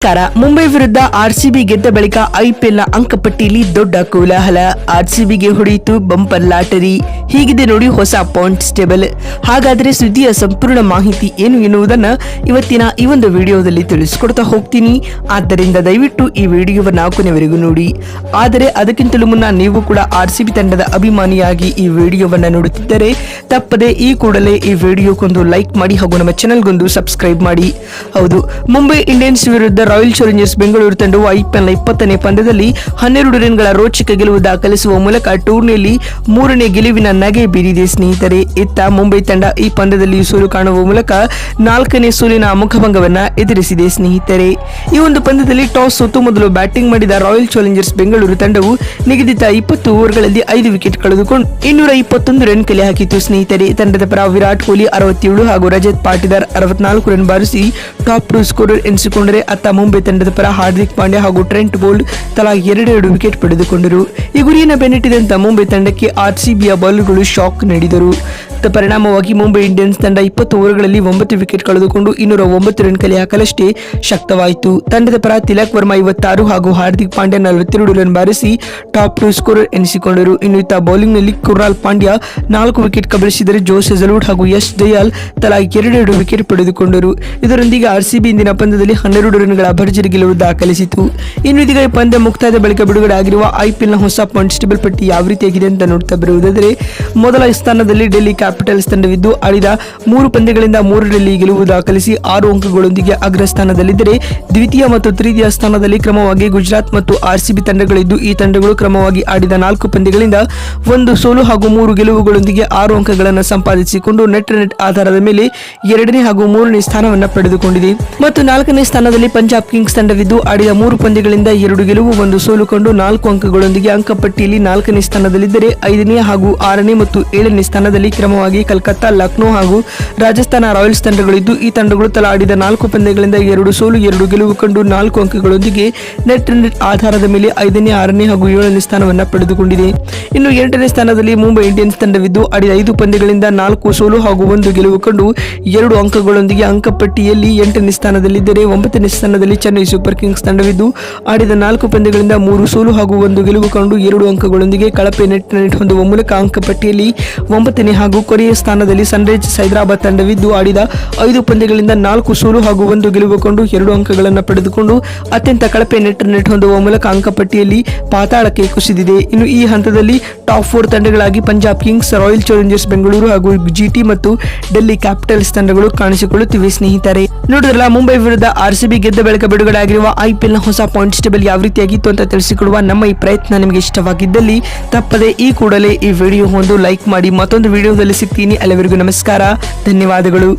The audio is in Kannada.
ನಮಸ್ಕಾರ ಮುಂಬೈ ವಿರುದ್ಧ ಆರ್ಸಿಬಿ ಗೆದ್ದ ಬಳಿಕ ಐಪಿಎಲ್ನ ಅಂಕಪಟ್ಟಿಯಲ್ಲಿ ದೊಡ್ಡ ಕೋಲಾಹಲ. ಆರ್ಸಿಬಿಗೆ ಹೊಡೆಯಿತು ಬಂಪರ್ ಲಾಟರಿ. ಹೀಗಿದೆ ನೋಡಿ ಹೊಸ ಪಾಯಿಂಟ್ ಸ್ಟೇಬಲ್ ಹಾಗಾದ್ರೆ ಸುದ್ದಿಯ ಸಂಪೂರ್ಣ ಮಾಹಿತಿ ಏನು ಎನ್ನುವುದನ್ನ ಇವತ್ತಿನ ಈ ಒಂದು ವಿಡಿಯೋದಲ್ಲಿ ತಿಳಿಸಿಕೊಡ್ತಾ ಹೋಗ್ತೀನಿ. ಆದ್ದರಿಂದ ದಯವಿಟ್ಟು ಈ ವಿಡಿಯೋವನ್ನು ಕೊನೆವರೆಗೂ ನೋಡಿ. ಆದರೆ ಅದಕ್ಕಿಂತಲೂ ಮುನ್ನ ನೀವು ಕೂಡ ಆರ್ಸಿಬಿ ತಂಡದ ಅಭಿಮಾನಿಯಾಗಿ ಈ ವಿಡಿಯೋವನ್ನ ನೋಡುತ್ತಿದ್ದರೆ ತಪ್ಪದೆ ಈ ಕೂಡಲೇ ಈ ವಿಡಿಯೋಕ್ಕೊಂದು ಲೈಕ್ ಮಾಡಿ ಹಾಗೂ ನಮ್ಮ ಚಾನಲ್ಗೊಂದು ಸಬ್ಸ್ಕ್ರೈಬ್ ಮಾಡಿ. ಹೌದು, ಮುಂಬೈ ಇಂಡಿಯನ್ಸ್ ವಿರುದ್ಧ ರಾಯಲ್ ಚಾಲೆಂಜರ್ಸ್ ಬೆಂಗಳೂರು ತಂಡವು ಐಪಿಎಲ್ನ ಇಪ್ಪತ್ತನೇ ಪಂದ್ಯದಲ್ಲಿ ಹನ್ನೆರಡು ರನ್ಗಳ ರೋಚಕ ಗೆಲುವು ದಾಖಲಿಸುವ ಮೂಲಕ ಟೂರ್ನಿಯಲ್ಲಿ ಮೂರನೇ ಗೆಲುವಿನ ನಗೆ ಬೀರಿದೆ ಸ್ನೇಹಿತರೆ. ಇತ್ತ ಮುಂಬೈ ತಂಡ ಈ ಪಂದ್ಯದಲ್ಲಿ ಸೋಲು ಕಾಣುವ ಮೂಲಕ ನಾಲ್ಕನೇ ಸೋಲಿನ ಮುಖಭಂಗವನ್ನ ಎದುರಿಸಿದೆ ಸ್ನೇಹಿತರೆ. ಈ ಒಂದು ಪಂದ್ಯದಲ್ಲಿ ಟಾಸ್ ಸೋತು ಮೊದಲು ಬ್ಯಾಟಿಂಗ್ ಮಾಡಿದ ರಾಯಲ್ ಚಾಲೆಂಜರ್ಸ್ ಬೆಂಗಳೂರು ತಂಡವು ನಿಗದಿತ ಇಪ್ಪತ್ತು ಓವರ್ಗಳಲ್ಲಿ ಐದು ವಿಕೆಟ್ ಕಳೆದುಕೊಂಡು ಇನ್ನೂರ ಇಪ್ಪತ್ತೊಂದು ರನ್ ಕಲೆ ಹಾಕಿತು ಸ್ನೇಹಿತರೆ. ತಂಡದ ಪರ ವಿರಾಟ್ ಕೊಹ್ಲಿ ಅರವತ್ತೇಳು ಹಾಗೂ ರಜತ್ ಪಾಟಿದಾರ್ ಅರವತ್ನಾಲ್ಕು ರನ್ ಬಾರಿಸಿ ಟಾಪ್ ಟೂ ಸ್ಕೋರರ್ ಎನಿಸಿಕೊಂಡರೆ ಅತ್ತ ಮುಂಬೈ ತಂಡದ ಪರ ಹಾರ್ದಿಕ್ ಪಾಂಡ್ಯ ಹಾಗೂ ಟ್ರೆಂಟ್ ಬೋಲ್ಡ್ ತಲಾ ಎರಡೆರಡು ವಿಕೆಟ್ ಪಡೆದುಕೊಂಡರು. ಈ ಗುರಿಯನ್ನು ಬೆನ್ನಟ್ಟಿದಂತ ಮುಂಬೈ ತಂಡಕ್ಕೆ ಆರ್ಸಿಬಿಯ ಶಾಕ್ ನೀಡಿದರು. ಪರಿಣಾಮವಾಗಿ ಮುಂಬೈ ಇಂಡಿಯನ್ಸ್ ತಂಡ ಇಪ್ಪತ್ತು ಓವರ್ಗಳಲ್ಲಿ ಒಂಬತ್ತು ವಿಕೆಟ್ ಕಳೆದುಕೊಂಡು ಇನ್ನೂರ ಒಂಬತ್ತು ರನ್ ಕಲೆ ಹಾಕಲಷ್ಟೇ ಶಕ್ತವಾಯಿತು. ತಂಡದ ಪರ ತಿಲಕ್ ವರ್ಮಾ ಇವತ್ತಾರು ಹಾಗೂ ಹಾರ್ದಿಕ್ ಪಾಂಡ್ಯ ನಲವತ್ತೆರಡು ರನ್ ಬಾರಿಸಿ ಟಾಪ್ ಟೂ ಸ್ಕೋರರ್ ಎನಿಸಿಕೊಂಡರು. ಇನ್ನು ಇತ್ತ ಬೌಲಿಂಗ್ನಲ್ಲಿ ಕುರ್ರಾಲ್ ಪಾಂಡ್ಯ ನಾಲ್ಕು ವಿಕೆಟ್ ಕಬಳಿಸಿದರೆ ಜೋಸ್ ಹೆಸಲ್ವುಡ್ ಹಾಗೂ ಯಶ್ ದಯಾಲ್ ತಲಾ ಎರಡೆರಡು ವಿಕೆಟ್ ಪಡೆದುಕೊಂಡರು. ಇದರೊಂದಿಗೆ ಆರ್ಸಿಬಿ ಇಂದಿನ ಪಂದ್ಯದಲ್ಲಿ ಹನ್ನೆರಡು ರನ್ಗಳ ಭರ್ಜರಿ ಗೆಲುವು ದಾಖಲಿಸಿತು. ಇನ್ನು ಇದೀಗ ಈ ಪಂದ್ಯ ಮುಕ್ತಾಯದ ಬಳಿಕ ಬಿಡುಗಡೆ ಆಗಿರುವ ಐಪಿಎಲ್ನ ಹೊಸ ಟೇಬಲ್ ಪಟ್ಟಿ ಯಾವ ರೀತಿಯಾಗಿದೆ ಅಂತ ನೋಡ್ತಾ ಬರುವುದಾದರೆ, ಮೊದಲ ಸ್ಥಾನದಲ್ಲಿ ಡೆಲ್ಲಿ ತಂಡವಿದ್ದು ಆಡಿದ ಮೂರು ಪಂದ್ಯಗಳಿಂದ ಮೂರರಲ್ಲಿ ಗೆಲುವು ದಾಖಲಿಸಿ ಆರು ಅಂಕಗಳೊಂದಿಗೆ ಅಗ್ರ ಸ್ಥಾನದಲ್ಲಿದ್ದರೆ ದ್ವಿತೀಯ ಮತ್ತು ತೃತೀಯ ಸ್ಥಾನದಲ್ಲಿ ಕ್ರಮವಾಗಿ ಗುಜರಾತ್ ಮತ್ತು ಆರ್ಸಿಬಿ ತಂಡಗಳಿದ್ದು, ಈ ತಂಡಗಳು ಕ್ರಮವಾಗಿ ಆಡಿದ ನಾಲ್ಕು ಪಂದ್ಯಗಳಿಂದ ಒಂದು ಸೋಲು ಹಾಗೂ ಮೂರು ಗೆಲುವುಗಳೊಂದಿಗೆ ಆರು ಅಂಕಗಳನ್ನು ಸಂಪಾದಿಸಿಕೊಂಡು ನೆಟ್ ನೆಟ್ ಆಧಾರದ ಮೇಲೆ ಎರಡನೇ ಹಾಗೂ ಮೂರನೇ ಸ್ಥಾನವನ್ನು ಪಡೆದುಕೊಂಡಿದೆ. ಮತ್ತು ನಾಲ್ಕನೇ ಸ್ಥಾನದಲ್ಲಿ ಪಂಜಾಬ್ ಕಿಂಗ್ಸ್ ತಂಡವಿದ್ದು, ಆಡಿದ ಮೂರು ಪಂದ್ಯಗಳಿಂದ ಎರಡು ಗೆಲುವು, ಒಂದು ಸೋಲು ಕಂಡು ನಾಲ್ಕು ಅಂಕಗಳೊಂದಿಗೆ ಅಂಕಪಟ್ಟಿಯಲ್ಲಿ ನಾಲ್ಕನೇ ಸ್ಥಾನದಲ್ಲಿದ್ದರೆ ಐದನೇ ಹಾಗೂ ಆರನೇ ಮತ್ತು ಏಳನೇ ಸ್ಥಾನದಲ್ಲಿ ಕ್ರಮವಾಗಿ ಕಲ್ಕತ್ತಾ, ಲಕ್ನೋ ಹಾಗೂ ರಾಜಸ್ಥಾನ ರಾಯಲ್ಸ್ ತಂಡಗಳಿದ್ದು, ಈ ತಂಡಗಳು ತಲಾ ಆಡಿದ ನಾಲ್ಕು ಪಂದ್ಯಗಳಿಂದ ಎರಡು ಸೋಲು, ಎರಡು ಗೆಲುವು ಕಂಡು ನಾಲ್ಕು ಅಂಕಗಳೊಂದಿಗೆ ನೆಟ್ ರನ್ ಆಧಾರದ ಮೇಲೆ ಐದನೇ, ಆರನೇ ಹಾಗೂ ಏಳನೇ ಸ್ಥಾನವನ್ನು ಪಡೆದುಕೊಂಡಿದೆ. ಇನ್ನು ಎಂಟನೇ ಸ್ಥಾನದಲ್ಲಿ ಮುಂಬೈ ಇಂಡಿಯನ್ಸ್ ತಂಡವಿದ್ದು, ಆಡಿದ ಐದು ಪಂದ್ಯಗಳಿಂದ ನಾಲ್ಕು ಸೋಲು ಹಾಗೂ ಒಂದು ಗೆಲುವು ಕಂಡು ಎರಡು ಅಂಕಗಳೊಂದಿಗೆ ಅಂಕಪಟ್ಟಿಯಲ್ಲಿ ಎಂಟನೇ ಸ್ಥಾನದಲ್ಲಿದ್ದರೆ ಒಂಬತ್ತನೇ ಸ್ಥಾನದಲ್ಲಿ ಚೆನ್ನೈ ಸೂಪರ್ ಕಿಂಗ್ಸ್ ತಂಡವಿದ್ದು, ಆಡಿದ ನಾಲ್ಕು ಪಂದ್ಯಗಳಿಂದ ಮೂರು ಸೋಲು ಹಾಗೂ ಒಂದು ಗೆಲುವು ಕಂಡು ಎರಡು ಅಂಕಗಳೊಂದಿಗೆ ಕಳಪೆ ನೆಟ್ ನೆಟ್ ಹೊಂದುವ ಮೂಲಕ ಅಂಕಪಟ್ಟಿಯಲ್ಲಿ ಒಂಬತ್ತನೇ ಹಾಗೂ ಕೊನೆಯ ಸ್ಥಾನದಲ್ಲಿ ಸನ್ರೈಸರ್ಸ್ ಹೈದರಾಬಾದ್ ತಂಡವಿದ್ದು ಆಡಿದ ಐದು ಪಂದ್ಯಗಳಿಂದ ನಾಲ್ಕು ಸೋಲು ಹಾಗೂ ಒಂದು ಗೆಲುವುಕೊಂಡು ಎರಡು ಅಂಕಗಳನ್ನು ಪಡೆದುಕೊಂಡು ಅತ್ಯಂತ ಕಳಪೆ ನೆಟ್ ನೆಟ್ ಹೊಂದುವ ಮೂಲಕ ಅಂಕಪಟ್ಟಿಯಲ್ಲಿ ಪಾತಾಳಕ್ಕೆ ಕುಸಿದಿದೆ. ಇನ್ನು ಈ ಹಂತದಲ್ಲಿ top four ತಂಡಗಳಾಗಿ Punjab Kings, Royal Challengers Bengaluru ಹಾಗೂ ಜಿಟಿ ಮತ್ತು ಡೆಲ್ಲಿ ಕ್ಯಾಪಿಟಲ್ಸ್ ತಂಡಗಳು ಕಾಣಿಸಿಕೊಳ್ಳುತ್ತಿವೆ ಸ್ನೇಹಿತರೆ. ನೋಡಿದ್ರಲ್ಲ, ಮುಂಬೈ ವಿರುದ್ಧ ಆರ್ಸಿಬಿ ಗೆದ್ದ ಬಳಿಕ ಬಿಡುಗಡೆಯಾಗಿರುವ ನ ಹೊಸ ಪಾಯಿಂಟ್ಸ್ ಟೇಬಲ್ ಯಾವ ರೀತಿಯಾಗಿತ್ತು ಅಂತ ತಿಳಿಸಿಕೊಡುವ ನಮ್ಮ ಈ ಪ್ರಯತ್ನ ನಿಮಗೆ ಇಷ್ಟವಾಗಿದ್ದಲ್ಲಿ ತಪ್ಪದೆ ಈ ಕೂಡಲೇ ಈ ವಿಡಿಯೋ ಒಂದು ಲೈಕ್ ಮಾಡಿ ಮತ್ತೊಂದು ವಿಡಿಯೋದಲ್ಲಿ ಸಿಗ್ತೀನಿ ಅಲ್ಲಿವರೆಗೂ ನಮಸ್ಕಾರ. ಧನ್ಯವಾದಗಳು.